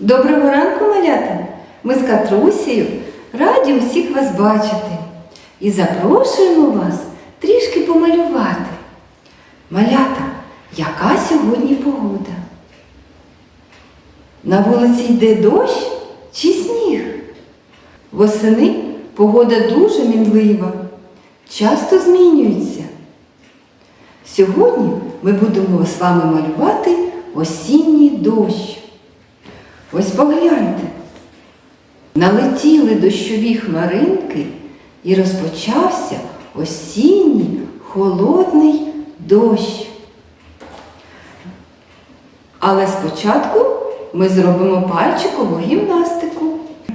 Доброго ранку, малята! Ми з Катрусею раді усіх вас бачити і запрошуємо вас трішки помалювати. Малята, яка сьогодні погода? На вулиці йде дощ чи сніг? Восени погода дуже мінлива, часто змінюється. Сьогодні ми будемо з вами малювати осінній дощ. Ось погляньте. Налетіли дощові хмаринки і розпочався осінній холодний дощ. Але спочатку ми зробимо пальчикову гімнастику.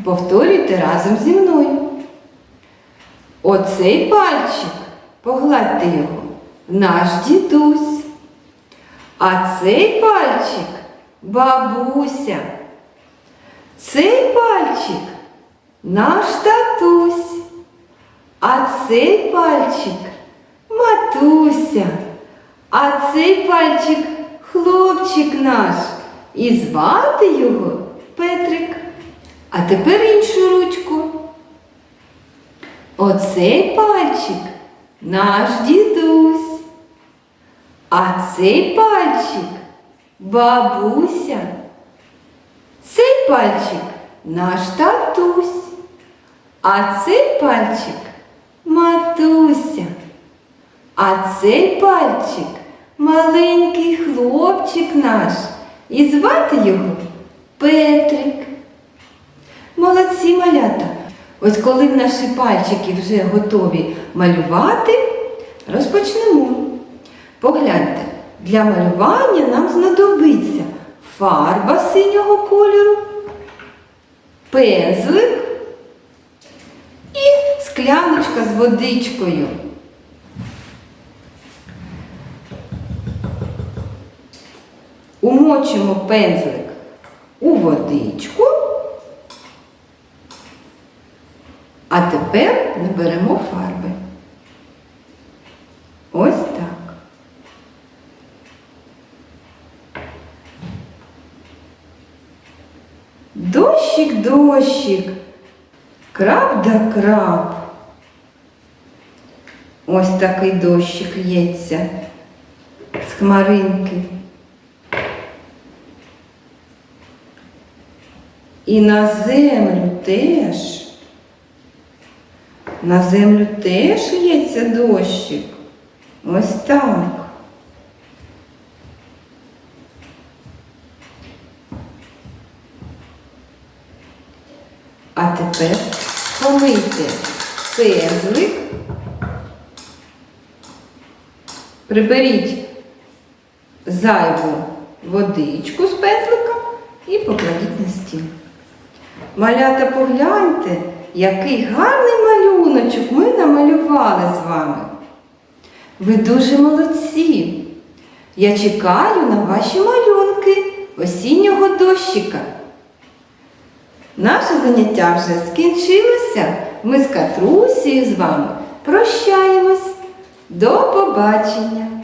Повторюйте разом зі мною. Оцей пальчик, погладьте його, наш дідусь. А цей пальчик бабуся. Цей пальчик наш татусь, а цей пальчик матуся, а цей пальчик хлопчик наш. І звати його Петрик. А тепер іншу ручку. Оцей пальчик наш дідусь, а цей пальчик бабуся. Цей пальчик наш татусь, а цей пальчик матуся, а цей пальчик маленький хлопчик наш. І звати його Петрик. Молодці малята. Ось коли наші пальчики вже готові малювати, розпочнемо. Погляньте, для малювання нам знадобиться фарба синього кольору, пензлик і скляночка з водичкою. Умочимо пензлик у водичку, а тепер наберемо фарби. Ось так. Дощик, дощик, крап да крап. Ось такий дощик лється з хмаринки. І на землю теж. На землю теж лється дощик. Ось так. А тепер помийте пензлик, приберіть зайву водичку з пензлика і покладіть на стіл. Малята, погляньте, який гарний малюночок ми намалювали з вами. Ви дуже молодці. Я чекаю на ваші малюнки осіннього дощика. Наше заняття вже скінчилося. Ми з Катрусією з вами прощаємось. До побачення!